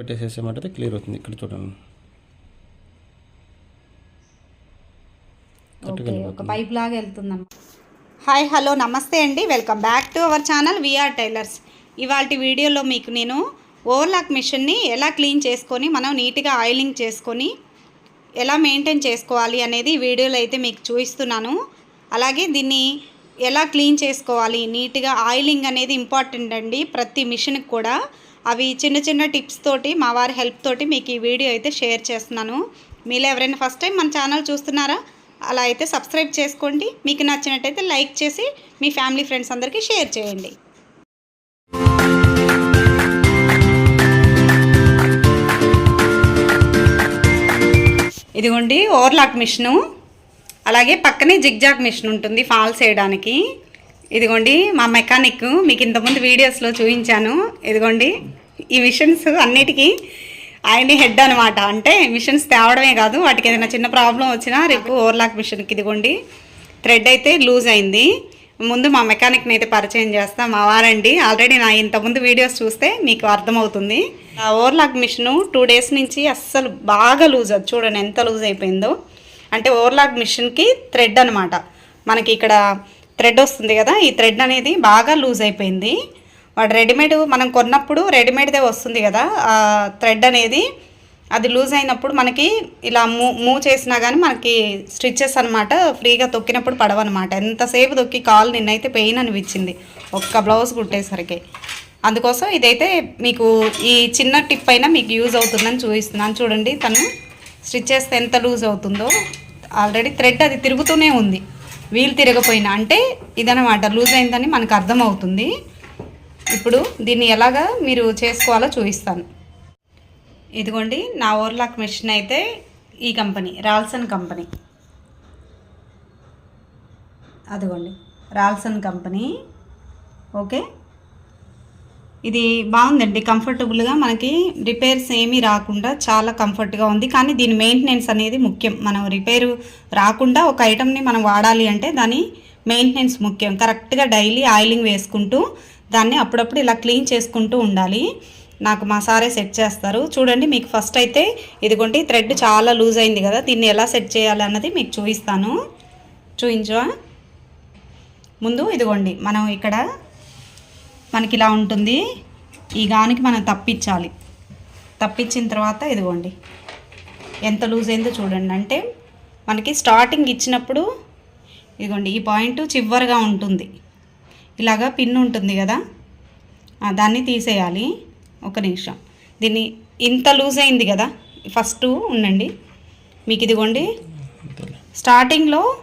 పెట్టేసేసామంటే clear అవుతుంది ఇక్కడ చూడండి. ఒక పైప్ లాగా వెళ్తుందన్నమాట. హాయ్ హలో నమస్తే అండి. Welcome back to our channel VR tailors ఇవాళ వీడియోలో మీకు నేను ఓవర్లాక్ మిషన్ని ఎలా క్లీన్ చేసుకొని మనం నీట్గా ఆయిలింగ్ చేసుకొని ఎలా మెయింటైన్ చేసుకోవాలి అనేది వీడియోలో అయితే మీకు చూపిస్తున్నాను. అలాగే దీన్ని ఎలా క్లీన్ చేసుకోవాలి నీట్గా ఆయిలింగ్ అనేది ఇంపార్టెంట్ అండి ప్రతి మిషన్కి కూడా. అవి చిన్న చిన్న టిప్స్ తోటి మా వారి హెల్ప్ తోటి మీకు ఈ వీడియో అయితే షేర్ చేస్తున్నాను. మీరు ఎవరైనా ఫస్ట్ టైం మన ఛానల్ చూస్తున్నారా అలా అయితే సబ్స్క్రైబ్ చేసుకోండి. మీకు నచ్చినట్టయితే లైక్ చేసి మీ ఫ్యామిలీ ఫ్రెండ్స్ అందరికీ షేర్ చేయండి. ఇదిగోండి ఓవర్లాక్ మిషను. అలాగే పక్కనే జిగ్జాగ్ మిషన్ ఉంటుంది ఫాల్స్ వేయడానికి. ఇదిగోండి మా మెకానిక్ మీకు ఇంతకుముందు వీడియోస్లో చూపించాను. ఇదిగోండి ఈ మిషన్స్ అన్నిటికీ ఆయనే హెడ్ అనమాట అంటే మిషన్స్ తేవడమే కాదు వాటికి ఏదైనా చిన్న ప్రాబ్లం వచ్చినా రేపు ఓవర్లాక్ మిషన్కి ఇదిగోండి. థ్రెడ్ అయితే లూజ్ అయింది. ముందు మా మెకానిక్ని అయితే పరిచయం చేస్తాం మా వారండి. ఆల్రెడీ నా ఇంతకుముందు వీడియోస్ చూస్తే మీకు అర్థమవుతుంది. ఆ ఓవర్లాక్ మిషన్ టూ డేస్ నుంచి అస్సలు బాగా లూజ్ అది చూడండి ఎంత లూజ్ అయిపోయిందో. అంటే ఓవర్లాక్ మిషన్కి థ్రెడ్ అనమాట మనకి ఇక్కడ థ్రెడ్ వస్తుంది కదా ఈ థ్రెడ్ అనేది బాగా లూజ్ అయిపోయింది. వాడు రెడీమేడ్ మనం కొన్నప్పుడు రెడీమేడ్దే వస్తుంది కదా ఆ థ్రెడ్ అనేది అది లూజ్ అయినప్పుడు మనకి ఇలా మూ మూవ్ చేసినా కానీ మనకి స్టిచ్చెస్ అనమాట ఫ్రీగా తొక్కినప్పుడు పడవన్నమాట. ఎంతసేపు తొక్కి కాలు నిన్నైతే పెయిన్ అనిపించింది ఒక్క బ్లౌజ్ కుట్టేసరికి. అందుకోసం ఇదైతే మీకు ఈ చిన్న టిప్ అయినా మీకు యూజ్ అవుతుందని చూపిస్తున్నాను. చూడండి తను స్టిచ్ చేస్తే ఎంత లూజ్ అవుతుందో. ఆల్రెడీ థ్రెడ్ అది తిరుగుతూనే ఉంది. వీల్ తిరగపోయినా అంటే ఇదనమాట లూజ్ అయిందని మనకు అర్థమవుతుంది. ఇప్పుడు దీన్ని ఎలాగా మీరు చేసుకోవాలో చూపిస్తాను. ఇదిగోండి నా ఓవర్లాక్ మెషిన్ అయితే ఈ కంపెనీ రాల్సన్ కంపెనీ. అదిగోండి రాల్సన్ కంపెనీ. ఓకే. ఇది బాగుందండి. కంఫర్టబుల్గా మనకి రిపేర్స్ ఏమీ రాకుండా చాలా కంఫర్ట్గా ఉంది. కానీ దీని మెయింటెనెన్స్ అనేది ముఖ్యం. మనం రిపేర్ రాకుండా ఒక ఐటమ్ని మనం వాడాలి అంటే దాని మెయింటెనెన్స్ ముఖ్యం. కరెక్ట్గా డైలీ ఆయిలింగ్ వేసుకుంటూ దాన్ని అప్పుడప్పుడు ఇలా క్లీన్ చేసుకుంటూ ఉండాలి. నాకు మా సారే సెట్ చేస్తారు. చూడండి మీకు ఫస్ట్ అయితే ఇదిగోండి థ్రెడ్ చాలా లూజ్ అయింది కదా దీన్ని ఎలా సెట్ చేయాలి అన్నది మీకు చూపిస్తాను. చూపించవా ముందు ఇదిగోండి మనం ఇక్కడ మనకి ఇలా ఉంటుంది. ఈ గానికి మనం తప్పించాలి. తప్పించిన తర్వాత ఇదిగోండి. ఎంత లూజ్ అయిందో చూడండి. అంటే మనకి స్టార్టింగ్ ఇచ్చినప్పుడు ఇదిగోండి ఈ పాయింట్ చివరిగా ఉంటుంది. ఇలాగా పిన్ ఉంటుంది కదా. దాన్ని తీసేయాలి. ఒక నిమిషం. దీన్ని ఇంత లూజ్ అయింది కదా. ఫస్ట్ ఉండండి. మీకు ఇదిగోండి. స్టార్టింగ్లో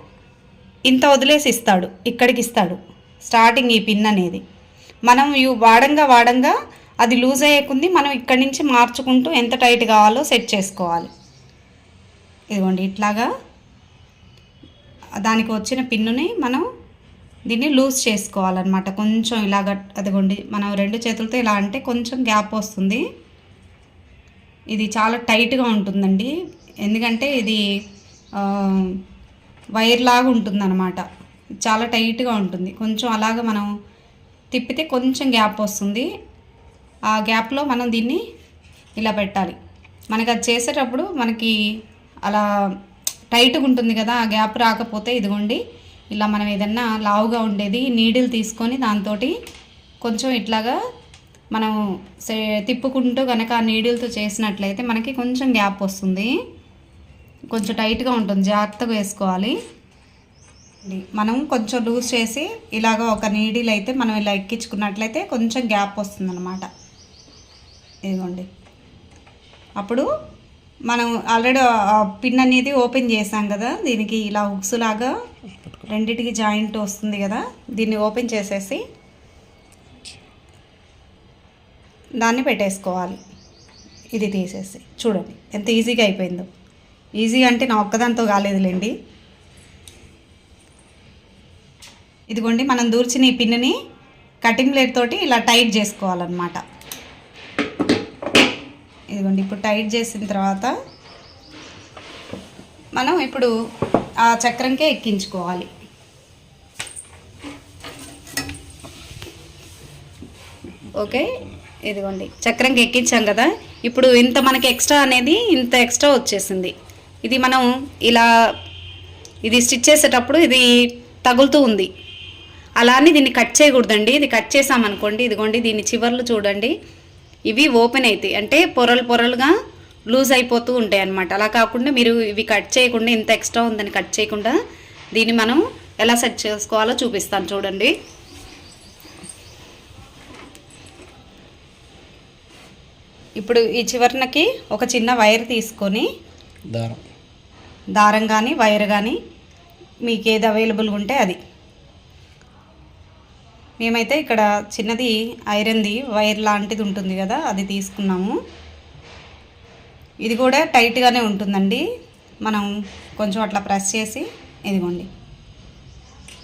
ఇంత వదిలేసి ఇస్తాడు. ఇక్కడికి ఇస్తాడు. స్టార్టింగ్ ఈ పిన్ అనేది. మనం ఇవి వాడంగా వాడంగా అది లూజ్ అయ్యేకుంది మనం ఇక్కడి నుంచి మార్చుకుంటూ ఎంత టైట్ కావాలో సెట్ చేసుకోవాలి. ఇదిగోండి ఇట్లాగా దానికి వచ్చిన పిన్నుని మనం దీన్ని లూజ్ చేసుకోవాలన్నమాట. కొంచెం ఇలాగ అదిగోండి మనం రెండు చేతులతో ఇలా అంటే కొంచెం గ్యాప్ వస్తుంది. ఇది చాలా టైట్గా ఉంటుందండి. ఎందుకంటే ఇది వైర్ లాగా ఉంటుందన్నమాట. చాలా టైట్గా ఉంటుంది. కొంచెం అలాగ మనం తిప్పితే కొంచెం గ్యాప్ వస్తుంది. ఆ గ్యాప్లో మనం దీన్ని ఇలా పెట్టాలి. మనకి అది చేసేటప్పుడు మనకి అలా టైట్గా ఉంటుంది కదా ఆ గ్యాప్ రాకపోతే ఇదిగోండి ఇలా మనం ఏదన్నా లావుగా ఉండేది నీడిల్ తీసుకొని దాంతో కొంచెం ఇట్లాగా మనం సే- తిప్పుకుంటూ కనుక ఆ నీడిల్తో చేసినట్లయితే మనకి కొంచెం గ్యాప్ వస్తుంది. కొంచెం టైట్గా ఉంటుంది జాగ్రత్తగా వేసుకోవాలి. మనం కొంచెం లూజ్ చేసి ఇలాగ ఒక నీడిల్ అయితే మనం ఇలా ఎక్కించుకున్నట్లయితే కొంచెం గ్యాప్ వస్తుంది అనమాట ఇదిగోండి. అప్పుడు మనం ఆల్రెడీ పిన్ అనేది ఓపెన్ చేసాం కదా దీనికి ఇలా హుక్స్ లాగా రెండిటికి జాయింట్ వస్తుంది కదా దీన్ని ఓపెన్ చేసేసి దాన్ని పెట్టేసుకోవాలి. ఇది తీసేసి. చూడండి ఎంత ఈజీగా అయిపోయిందో. ఈజీగా అంటే నా ఒక్కదాంతో కాలేదులేండి. ఇదిగోండి మనం దూర్చిన ఈ పిన్నిని కటింగ్ ప్లేట్ తోటి ఇలా టైట్ చేసుకోవాలన్నమాట. ఇదిగోండి ఇప్పుడు టైట్ చేసిన తర్వాత మనం ఇప్పుడు ఆ చక్రంకే ఎక్కించుకోవాలి. ఓకే ఇదిగోండి చక్రంకి ఎక్కించాం కదా ఇప్పుడు ఇంత మనకి ఎక్స్ట్రా అనేది ఇంత ఎక్స్ట్రా వచ్చేసింది. ఇది మనం ఇలా ఇది స్టిచ్ చేసేటప్పుడు ఇది తగులుతూ ఉంది. అలా అని దీన్ని కట్ చేయకూడదండి. ఇది కట్ చేసామనుకోండి ఇదిగోండి దీని చివర్లు చూడండి. ఇవి ఓపెన్ అవుతాయి అంటే పొరలు పొరలుగా లూజ్ అయిపోతూ ఉంటాయి అన్నమాట. అలా కాకుండా మీరు ఇవి కట్ చేయకుండా ఇంత ఎక్స్ట్రా ఉందని కట్ చేయకుండా దీన్ని మనం ఎలా సెట్ చేసుకోవాలో చూపిస్తాను చూడండి. ఇప్పుడు ఈ చివరనకి ఒక చిన్న వైర్ తీసుకొని దారం. దారం కానీ వైర్ కానీ మీకు ఏది అవైలబుల్గా ఉంటే అది. మేమైతే ఇక్కడ చిన్నది ఐరన్ది వైర్ లాంటిది ఉంటుంది కదా అది తీసుకున్నాము. ఇది కూడా టైట్గానే ఉంటుందండి. మనం కొంచెం అట్లా ప్రెస్ చేసి ఇదిగోండి.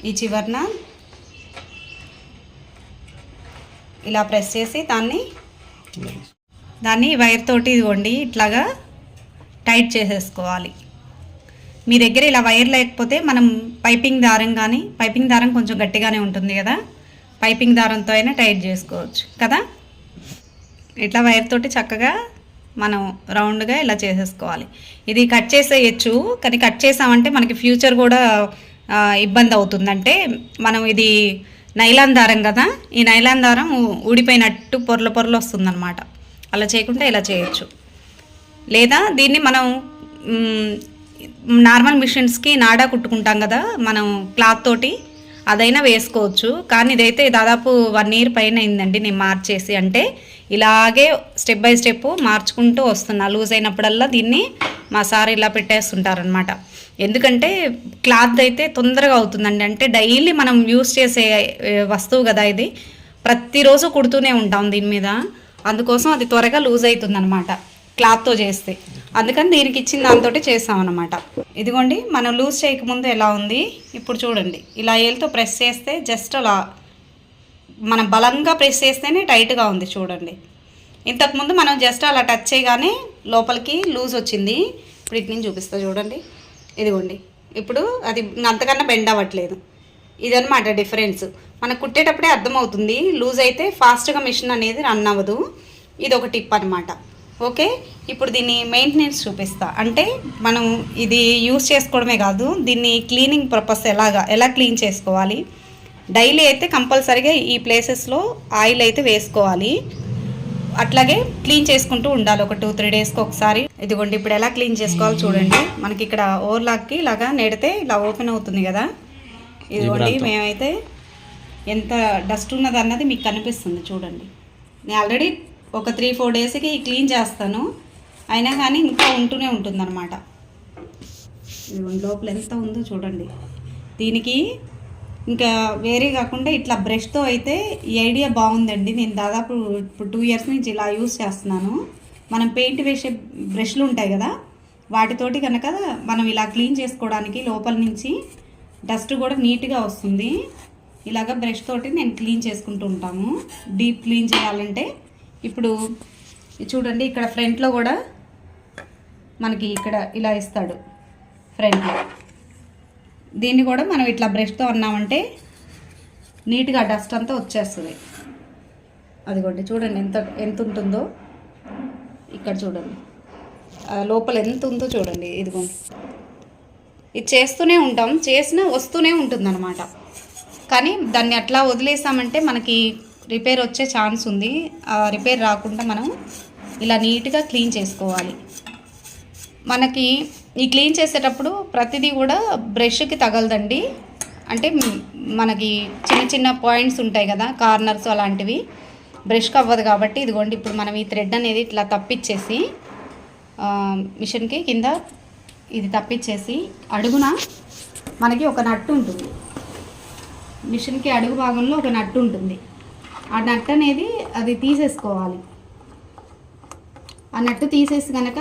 ఈ చివరన ఇలా ప్రెస్ చేసి దాన్ని దాన్ని వైర్ తోటి ఇదిగోండి ఇట్లాగా టైట్ చేసేసుకోవాలి. మీ దగ్గర ఇలా వైర్ లేకపోతే మనం పైపింగ్ దారం కానీ పైపింగ్ దారం కొంచెం గట్టిగానే ఉంటుంది కదా. పైపింగ్ దారంతో అయినా టైట్ చేసుకోవచ్చు కదా? ఇట్లా వైర్ తోటి చక్కగా మనం రౌండ్గా ఇలా చేసేసుకోవాలి. ఇది కట్ చేసేయచ్చు కానీ కట్ చేసామంటే మనకి ఫ్యూచర్ కూడా ఇబ్బంది అవుతుందంటే మనం ఇది నైలాన్ దారం కదా? ఈ నైలాన్ దారం ఊడిపోయినట్టు పొరల పొరలు వస్తుందన్నమాట. అలా చేయకుండా ఇలా చేయొచ్చు. లేదా దీన్ని మనం నార్మల్ మిషన్స్కి నాడా కుట్టుకుంటాం కదా మనం క్లాత్ తోటి అదైనా వేసుకోవచ్చు. కానీ ఇదైతే దాదాపు వన్ ఇయర్ పైన అయిందండి నేను మార్చేసి. అంటే ఇలాగే స్టెప్ బై స్టెప్ మార్చుకుంటూ వస్తున్నా. లూజ్ అయినప్పుడల్లా దీన్ని మా సార్ ఇలా పెట్టేస్తుంటారనమాట ఎందుకంటే క్లాత్ అయితే తొందరగా అవుతుందండి. అంటే డైలీ మనం యూస్ చేసే వస్తువు కదా ఇది. ప్రతిరోజు కుడుతూనే ఉంటాం దీని మీద. అందుకోసం అది త్వరగా లూజ్ అవుతుందన్నమాట. క్లాత్తో చేస్తే. అందుకని దీనికి ఇచ్చిన దాంతో చేస్తాం అనమాట ఇదిగోండి మనం లూజ్ చేయకముందు ఎలా ఉంది? ఇప్పుడు చూడండి. ఇలా ఏళ్ళతో ప్రెస్ చేస్తే జస్ట్ అలా మనం బలంగా ప్రెస్ చేస్తేనే టైట్గా ఉంది చూడండి. ఇంతకుముందు మనం జస్ట్ అలా టచ్ చేయగానే లోపలికి లూజ్ వచ్చింది. ఇప్పుడు ఇటు నుంచి చూపిస్తా చూడండి. ఇదిగోండి. ఇప్పుడు అది అంతకన్నా బెండ్ అవ్వట్లేదు. ఇదనమాట డిఫరెన్స్. మనకు కుట్టేటప్పుడే అర్థమవుతుంది. లూజ్ అయితే ఫాస్ట్గా మిషన్ అనేది రన్ అవ్వదు. ఇది ఒక టిప్ అనమాట ఓకే? ఇప్పుడు దీన్ని మెయింటెనెన్స్ చూపిస్తా. అంటే మనం ఇది యూస్ చేసుకోవడమే కాదు దీన్ని క్లీనింగ్ పర్పస్ ఎలాగా ఎలా క్లీన్ చేసుకోవాలి? డైలీ అయితే కంపల్సరీగా ఈ ప్లేసెస్లో ఆయిల్ అయితే వేసుకోవాలి. అట్లాగే క్లీన్ చేసుకుంటూ ఉండాలి. ఒక టూ త్రీ డేస్కి ఒకసారి. ఇదిగోండి ఇప్పుడు ఎలా క్లీన్ చేసుకోవాలో చూడండి. మనకి ఇక్కడ ఓవర్లాక్కి ఇలాగా నెడితే ఇలా ఓపెన్ అవుతుంది కదా. ఇదిగోండి మేమైతే ఎంత డస్ట్ ఉన్నది అన్నది మీకు కనిపిస్తుంది చూడండి. నేను ఆల్రెడీ ఒక త్రీ ఫోర్ డేస్కి క్లీన్ చేస్తాను. అయినా కానీ ఇంకా ఉంటూనే ఉంటుందన్నమాట. లోపల ఎంత ఉందో చూడండి. దీనికి ఇంకా వేరే కాకుండా ఇట్లా బ్రష్తో అయితే ఈ ఐడియా బాగుందండి. నేను దాదాపు ఇప్పుడు టూ ఇయర్స్ నుంచి ఇలా యూస్ చేస్తున్నాను. మనం పెయింట్ వేసే బ్రష్లు ఉంటాయి కదా వాటితోటి కనుక మనం ఇలా క్లీన్ చేసుకోవడానికి లోపల నుంచి డస్ట్ కూడా నీట్గా వస్తుంది. ఇలాగ బ్రష్ తోటి నేను క్లీన్ చేసుకుంటూ ఉంటాము. డీప్ క్లీన్ చేయాలంటే ఇప్పుడు ఇది చూడండి ఇక్కడ ఫ్రంట్లో కూడా మనకి ఇక్కడ ఇలా ఇస్తాడు ఫ్రంట్లో దీన్ని కూడా మనం ఇట్లా బ్రష్తో అన్నామంటే నీట్గా డస్ట్ అంతా వచ్చేస్తుంది. అదిగోండి చూడండి ఎంత ఎంత ఉంటుందో. ఇక్కడ చూడండి. లోపల ఎంత ఉందో చూడండి ఇదిగోండి. ఇది చేస్తూనే ఉంటాం చేసినా వస్తూనే ఉంటుందన్నమాట. కానీ దాన్ని అట్లా వదిలేసామంటే మనకి రిపేర్ వచ్చే ఛాన్స్ ఉంది. ఆ రిపేర్ రాకుండా మనం ఇలా నీట్గా క్లీన్ చేసుకోవాలి. మనకి ఈ క్లీన్ చేసేటప్పుడు ప్రతిదీ కూడా బ్రష్కి తగలదండి. అంటే మనకి చిన్న చిన్న పాయింట్స్ ఉంటాయి కదా కార్నర్స్ అలాంటివి. బ్రష్కి అవ్వదు కాబట్టి ఇదిగోండి ఇప్పుడు మనం ఈ థ్రెడ్ అనేది ఇట్లా తప్పిచ్చేసి మిషన్కి కింద ఇది తప్పిచ్చేసి అడుగున మనకి ఒక నట్టు ఉంటుంది. మిషన్కి అడుగు భాగంలో ఒక నట్టు ఉంటుంది. ఆ నట్ అనేది అది తీసేసుకోవాలి. ఆ నట్టు తీసేసి కనుక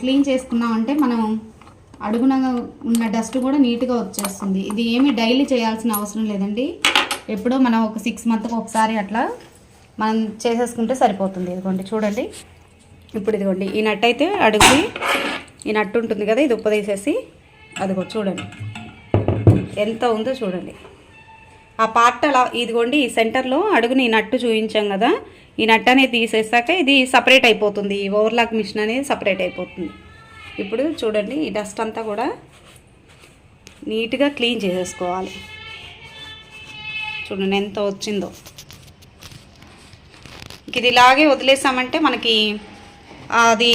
క్లీన్ చేసుకున్నామంటే మనం అడుగున ఉన్న డస్ట్ కూడా నీట్గా వచ్చేస్తుంది. ఇది ఏమి డైలీ చేయాల్సిన అవసరం లేదండి. ఎప్పుడో మనం ఒక సిక్స్ మంత్కి ఒకసారి అట్లా మనం చేసేసుకుంటే సరిపోతుంది. ఇదిగోండి చూడండి. ఇప్పుడు ఇదిగోండి ఈ నట్టు అయితే అడుగుది ఈ నట్టు ఉంటుంది కదా ఇది ఉప్పదీసేసి అదిగో చూడండి. ఎంత ఉందో చూడండి. ఆ పార్ట్ అలా ఇదిగోండి ఈ సెంటర్లో అడుగుని ఈ నట్టు చూపించాం కదా ఈ నట్టు అనేది తీసేసాక ఇది సపరేట్ అయిపోతుంది. ఈ ఓవర్లాక్ మిషన్ అనేది సపరేట్ అయిపోతుంది. ఇప్పుడు చూడండి ఈ డస్ట్ అంతా కూడా నీట్గా క్లీన్ చేసేసుకోవాలి. చూడండి ఎంత వచ్చిందో. ఇంక ఇది ఇలాగే వదిలేసామంటే మనకి అది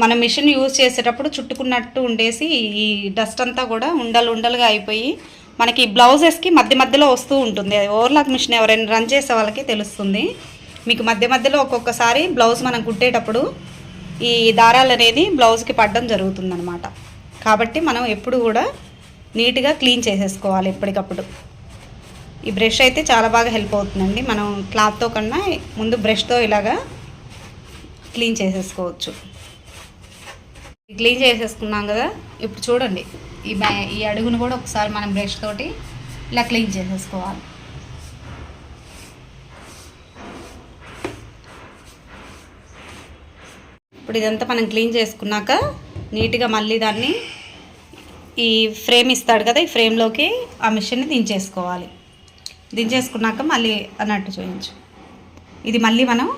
మన మిషన్ యూజ్ చేసేటప్పుడు చుట్టుకున్నట్టు ఉండేసి ఈ డస్ట్ అంతా కూడా ఉండలు ఉండలుగా అయిపోయి మనకి బ్లౌజెస్కి మధ్య మధ్యలో వస్తూ ఉంటుంది. అది ఓవర్లాక్ మిషన్ ఎవరైనా రన్ చేసే వాళ్ళకి తెలుస్తుంది. మీకు మధ్య మధ్యలో ఒక్కొక్కసారి బ్లౌజ్ మనం కుట్టేటప్పుడు ఈ దారాలు అనేది బ్లౌజ్కి పడడం జరుగుతుందనమాట కాబట్టి మనం ఎప్పుడు కూడా నీట్గా క్లీన్ చేసేసుకోవాలి ఎప్పటికప్పుడు. ఈ బ్రష్ అయితే చాలా బాగా హెల్ప్ అవుతుందండి. మనం క్లాత్తో కన్నా ముందు బ్రష్తో ఇలాగా క్లీన్ చేసేసుకోవచ్చు. క్లీన్ చేసేసుకున్నాం కదా? ఇప్పుడు చూడండి. ఈ బ్యా ఈ అడుగును కూడా ఒకసారి మనం బ్రష్ తోటి ఇలా క్లీన్ చేసేసుకోవాలి. ఇప్పుడు ఇదంతా మనం క్లీన్ చేసుకున్నాక నీట్గా మళ్ళీ దాన్ని ఈ ఫ్రేమ్ ఇస్తాడు కదా ఈ ఫ్రేమ్లోకి ఆ మిషన్ని దించేసుకోవాలి. దించేసుకున్నాక మళ్ళీ అన్నట్టు చూపించు ఇది మళ్ళీ మనం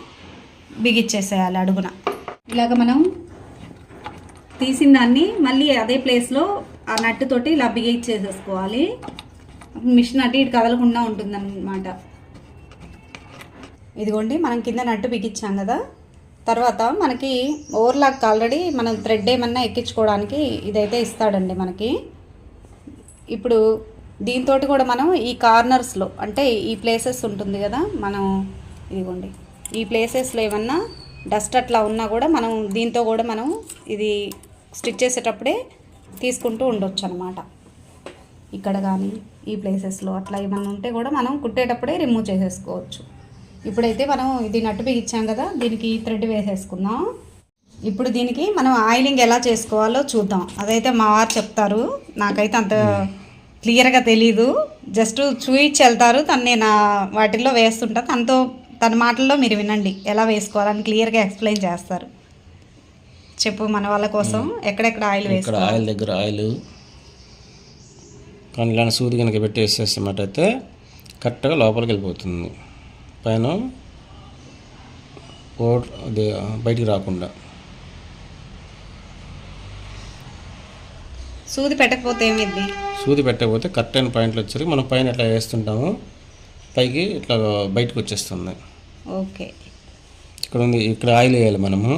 బిగిచ్చేసేయాలి అడుగున. ఇలాగ మనం తీసిన దాన్ని మళ్ళీ అదే ప్లేస్లో ఆ నట్టుతోటి ఇలా ఇలా బిగించేసేసుకోవాలి మిషన్ అటు ఇటు కదలకుండా ఉంటుందన్నమాట. ఇదిగోండి మనం కింద నట్టు బిగించాం కదా. తర్వాత మనకి ఓవర్లాక్ ఆల్రెడీ మనం థ్రెడ్ ఏమన్నా ఎక్కించుకోవడానికి ఇదైతే ఇస్తాడండి మనకి. ఇప్పుడు దీంతో కూడా మనం ఈ కార్నర్స్లో అంటే ఈ ప్లేసెస్ ఉంటుంది కదా మనం ఇదిగోండి ఈ ప్లేసెస్లో ఏమన్నా డస్ట్ అట్లా ఉన్నా కూడా మనం దీంతో కూడా మనం ఇది స్టిచ్ చేసేటప్పుడే తీసుకుంటూ ఉండొచ్చు అనమాట ఇక్కడ కానీ ఈ ప్లేసెస్లో అట్లా ఏమైనా ఉంటే కూడా మనం కుట్టేటప్పుడే రిమూవ్ చేసేసుకోవచ్చు. ఇప్పుడైతే మనం ఇది నట్టు బిగించాం కదా దీనికి థ్రెడ్ వేసేసుకుందాం. ఇప్పుడు దీనికి మనం ఆయిలింగ్ ఎలా చేసుకోవాలో చూద్దాం. అదైతే మా వారు చెప్తారు. నాకైతే అంత క్లియర్గా తెలీదు. జస్ట్ చూయించి వెళ్తారు. తను నేను వాటిల్లో వేస్తుంటా. తనతో తన మాటల్లో మీరు వినండి. ఎలా వేసుకోవాలని క్లియర్గా ఎక్స్ప్లెయిన్ చేస్తారు. చెప్పు మన వాళ్ళ కోసం ఎక్కడెక్కడ ఆయిల్ ఇక్కడ వేసుకోవాలి? ఆయిల్ దగ్గర ఆయిల్. కానీ ఇలాంటి సూది కనుక పెట్టి వేసేసినట్టు అయితే కరెక్ట్గా లోపలికి వెళ్ళిపోతుంది. పైన ఓ అది బయటికి రాకుండా. సూది పెట్టకపోతే ఏమిద్ది సూది పెట్టకపోతే కరెక్ట్ అయిన పాయింట్లు వచ్చేసరికి మనం పైన ఎట్లా వేస్తుంటామో. పైకి ఇట్లా బయటకు వచ్చేస్తుంది. ఓకే. ఇక్కడ ఉంది ఇక్కడ ఆయిల్ వేయాలి మనము.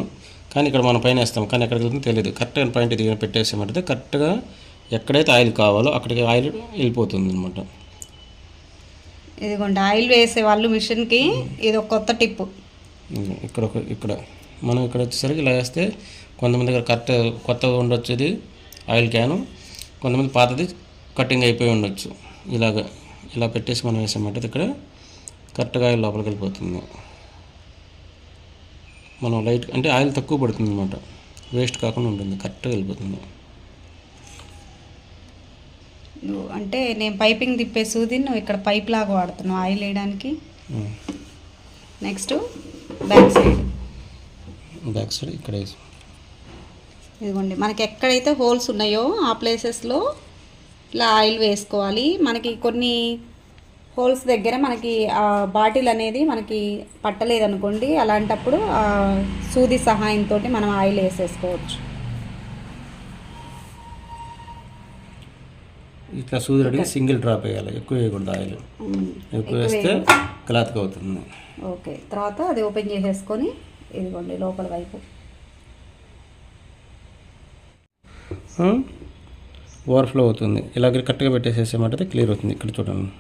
కానీ ఇక్కడ మనం పైన వేస్తాం. కానీ ఎక్కడికి వెళ్తుందో తెలియదు కరెక్ట్ అయిన పాయింట్ ఇది పెట్టేసామంటే కరెక్ట్గా ఎక్కడైతే ఆయిల్ కావాలో అక్కడికి ఆయిల్ వెళ్ళిపోతుంది అనమాట ఇదిగోండి ఆయిల్ వేసే వాళ్ళు మిషన్కి ఇది ఒక కొత్త టిప్పు ఇక్కడ ఒక ఇక్కడ. మనం ఇక్కడ వచ్చేసరికి ఇలా వేస్తే కొంతమంది దగ్గర కరెక్ట్ కొత్తగా ఉండొచ్చు ఇది ఆయిల్ క్యాను కొంతమంది పాతది కటింగ్ అయిపోయి ఉండొచ్చు. ఇలాగ ఇలా పెట్టేసి మనం వేసామంటే ఇక్కడ కరెక్ట్గా ఆయిల్ లోపలికి వెళ్ళిపోతుంది. మనం లైట్ అంటే ఆయిల్ తక్కువ పడుతుంది అనమాట వేస్ట్ కాకుండా ఉంటుంది కరెక్ట్గా వెళ్ళిపోతుంది. నువ్వు అంటే నేను పైపింగ్ తిప్పే సూది నువ్వు ఇక్కడ పైప్ లాగా వాడుతున్నావు ఆయిల్ వేయడానికి. Next back side. Back side ఇక్కడ ఇదిగోండి మనకి ఎక్కడైతే హోల్స్ ఉన్నాయో ఆ ప్లేసెస్లో ఇలా ఆయిల్ వేసుకోవాలి. మనకి కొన్ని హోల్స్ దగ్గర మనకి ఆ బాటిల్ అనేది మనకి పట్టలేదనుకోండి అలాంటప్పుడు ఆ సూది సహాయంతో మనం ఆయిల్ వేసేసుకోవచ్చు. ఇట్లా సూది రెడీ సింగిల్ డ్రాప్ వేయాలి ఎక్కువ వేయకూడదు ఆయిల్. ఎక్కువ వేస్తే క్లాత్గా అవుతుంది. ఓకే. తర్వాత అది ఓపెన్ చేసేసుకొని ఇదిగోండి లోపల వైపు. ఓవర్ఫ్లో అవుతుంది. ఇలాగ కరెక్ట్గా పెట్టేసేసామంటే క్లియర్ అవుతుంది ఇక్కడ చూడండి.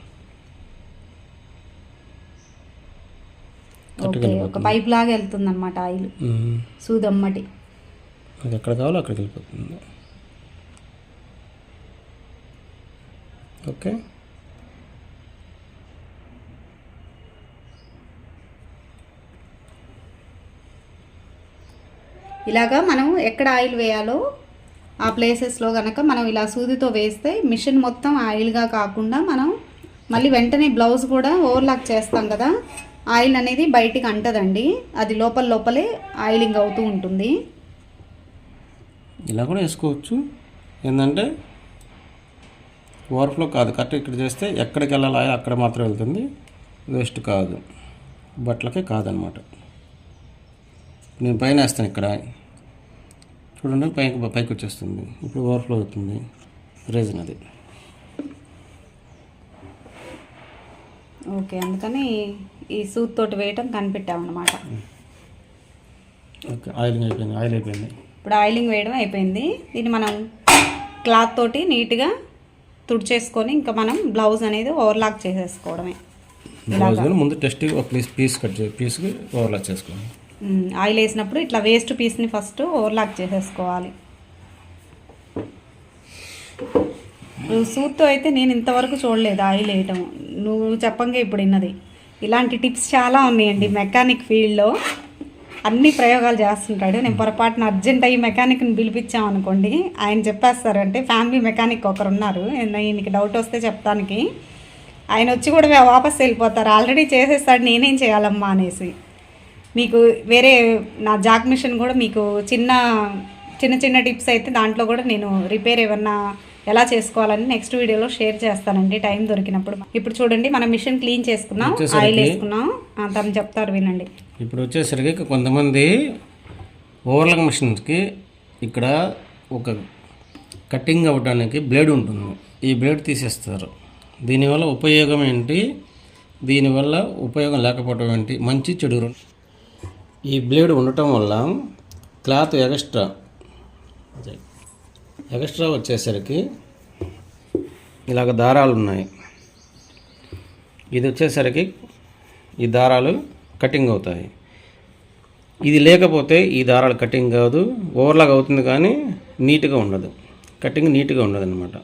ఓకే ఒక పైప్ లాగా వెళ్తుంది అనమాట ఆయిల్. సూదమ్మటి. అది ఎక్కడ కావాలో అక్కడికి వెళ్ళిపోతుంది. ఓకే. ఇలాగా మనం ఎక్కడ ఆయిల్ వేయాలో ఆ ప్లేసెస్లో కనుక మనం ఇలా సూదితో వేస్తే మిషన్ మొత్తం ఆయిల్గా కాకుండా మనం మళ్ళీ వెంటనే బ్లౌజ్ కూడా ఓవర్లాక్ చేస్తాం కదా. ఆయిల్ అనేది బయటికి అంటదండి. అది లోపల లోపలే ఆయిలింగ్ అవుతూ ఉంటుంది. ఇలా కూడా వేసుకోవచ్చు. ఏంటంటే ఓవర్ఫ్లో కాదు. కరెక్ట్ ఇక్కడ చేస్తే ఎక్కడికి వెళ్ళాలి అక్కడ మాత్రం వెళ్తుంది. వేస్ట్ కాదు. బట్టలకే కాదనమాట. నేను పైన వేస్తాను ఇక్కడ. చూడండి పైకి పైకి వచ్చేస్తుంది. ఇప్పుడు ఓవర్ఫ్లో అవుతుంది. రీజన్ అది. ఓకే అందుకని ఈ సూత్ తోటి వేయటం కనిపెట్టామన్నమాట. ఓకే ఆయిలింగ్ అయిపోయింది ఆయిల్ అయిపోయింది. ఇప్పుడు ఆయిలింగ్ వేయడం అయిపోయింది. దీన్ని మనం క్లాత్ తోటి నీట్గా తుడిచేసుకొని ఇంకా మనం బ్లౌజ్ అనేది ఓవర్లాక్ చేసేసుకోవడమే. బ్లౌజ్ ముందు టెస్ట్ ఒక పీస్ పీస్ కట్ చే పీస్కి ఓవర్లాక్ చేసుకోండి మ్, ఆయిల్ వేసినప్పుడు ఇట్లా వేస్ట్ పీస్ని ఫస్ట్ ఓవర్లాక్ చేసేసుకోవాలి. సూత్తో అయితే నేను ఇంతవరకు చూడలేదు ఆయిల్ వేయటం నువ్వు చెప్పంగా ఇప్పుడు విన్నది. ఇలాంటి టిప్స్ చాలా ఉన్నాయండి మెకానిక్ ఫీల్డ్లో. అన్ని ప్రయోగాలు చేస్తుంటాడు. నేను పొరపాటున అర్జెంట్ అయ్యి మెకానిక్ని పిలిపించాం అనుకోండి ఆయన చెప్పేస్తారంటే ఫ్యామిలీ మెకానిక్ ఒకరు ఉన్నారు. ఈయనకి డౌట్ వస్తే చెప్తానికి. ఆయన వచ్చి కూడా వాపస్ వెళ్ళిపోతారు. ఆల్రెడీ చేసేస్తాడు నేనేం చేయాలమ్మా అనేసి. మీకు వేరే నా జాక్ మిషన్ కూడా మీకు చిన్న చిన్న చిన్న టిప్స్ అయితే దాంట్లో కూడా నేను రిపేర్ ఏమన్నా ఎలా చేసుకోవాలని నెక్స్ట్ వీడియోలో షేర్ చేస్తానండి. టైం దొరికినప్పుడు. ఇప్పుడు చూడండి మనం మిషన్ క్లీన్ చేసుకున్నాం. ఆయిల్ వేసుకున్నాం. తను చెప్తారు వినండి. ఇప్పుడు వచ్చేసరికి కొంతమంది ఓవర్లాక్ మిషన్స్కి ఇక్కడ ఒక కటింగ్ అవ్వడానికి బ్లేడ్ ఉంటుంది. ఈ బ్లేడ్ తీసేస్తారు. దీనివల్ల ఉపయోగం ఏంటి? దీనివల్ల ఉపయోగం లేకపోవడం ఏంటి? మంచి చెడు. ఈ బ్లేడ్ ఉండటం వల్ల క్లాత్ ఎగస్ట్రా ఎక్స్ట్రా వచ్చేసరికి ఇలాగ దారాలు ఉన్నాయి. ఇది వచ్చేసరికి ఈ దారాలు కటింగ్ అవుతాయి. ఇది లేకపోతే ఈ దారాలు కటింగ్ కాదు. ఓవర్లాగ్ అవుతుంది కానీ నీట్గా ఉండదు. కటింగ్ నీట్గా ఉండదు అనమాట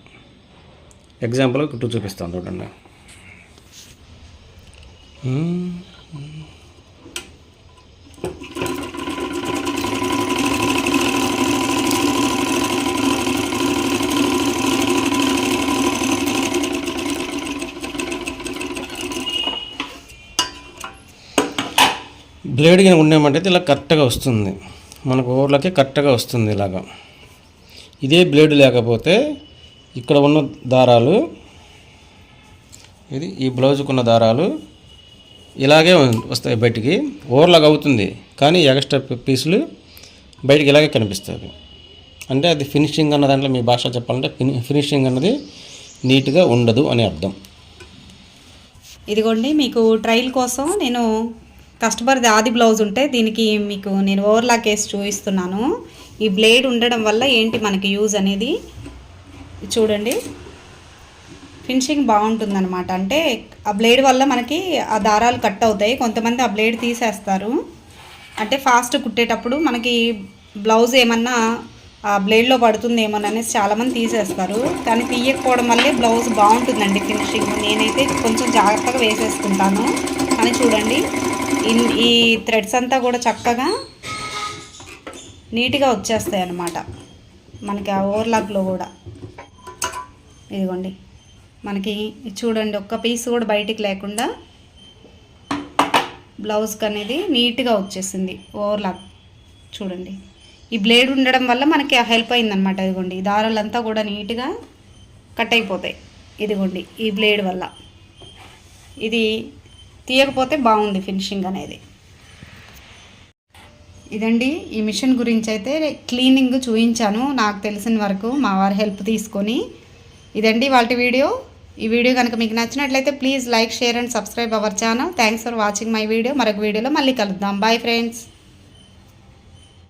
ఎగ్జాంపుల్ ఇటు చూపిస్తాను చూడండి. బ్లేడ్ కనుక ఉండేమంటే ఇలా కరెక్ట్గా వస్తుంది. మనకు ఓవర్లకి కరెక్ట్గా వస్తుంది ఇలాగా. ఇదే బ్లేడ్ లేకపోతే ఇక్కడ ఉన్న దారాలు ఇది ఈ బ్లౌజ్కున్న దారాలు ఇలాగే వస్తాయి బయటికి. ఓవర్లాగా అవుతుంది. కానీ ఎక్స్ట్రా పీసులు బయటికి ఇలాగే కనిపిస్తుంది అంటే అది ఫినిషింగ్ అన్న దాంట్లో మీ భాష చెప్పాలంటే ఫినిషింగ్ అన్నది నీట్గా ఉండదు అని అర్థం. ఇదిగోండి మీకు ట్రయల్ కోసం నేను కస్టమర్ది ఆది బ్లౌజ్ ఉంటే దీనికి మీకు నేను ఓవర్లాక్ వేసి చూపిస్తున్నాను. ఈ బ్లేడ్ ఉండడం వల్ల ఏంటి మనకి యూజ్ అనేది? చూడండి. ఫినిషింగ్ బాగుంటుందన్నమాట. అంటే ఆ బ్లేడ్ వల్ల మనకి ఆ దారాలు కట్ అవుతాయి. కొంతమంది ఆ బ్లేడ్ తీసేస్తారు. అంటే ఫాస్ట్ కుట్టేటప్పుడు మనకి బ్లౌజ్ ఏమన్నా ఆ బ్లేడ్లో పడుతుందేమోనని అనేసి చాలామంది తీసేస్తారు. కానీ తీయకపోవడం వల్లే బ్లౌజ్ బాగుంటుందండి ఫినిషింగ్ నేనైతే కొంచెం జాగ్రత్తగా వేసేసుకుంటాను. అని చూడండి. ఈ థ్రెడ్స్ అంతా కూడా చక్కగా నీట్గా వచ్చేస్తాయి అన్నమాట. మనకి ఆ ఓవర్లాక్లో కూడా. ఇదిగోండి. మనకి చూడండి ఒక్క పీస్ కూడా బయటికి లేకుండా బ్లౌజ్కి అనేది నీట్గా వచ్చేసింది ఓవర్లాక్ చూడండి. ఈ బ్లేడ్ ఉండడం వల్ల మనకి హెల్ప్ అయిందనమాట ఇదిగోండి. ఈ దారాలంతా కూడా నీట్గా కట్ అయిపోతాయి. ఇదిగోండి. ఈ బ్లేడ్ వల్ల. ఇది తీయకపోతే బాగుంది ఫినిషింగ్ అనేది. ఇదండి ఈ మిషన్ గురించి అయితే క్లీనింగ్ చూపించాను నాకు తెలిసిన వరకు మా వారి హెల్ప్ తీసుకొని. ఇదండి వాళ్ళ వీడియో. ఈ వీడియో కనుక మీకు నచ్చినట్లయితే please like share and subscribe our channel. Thanks for watching my video మరొక వీడియోలో మళ్ళీ కలుద్దాం. Bye friends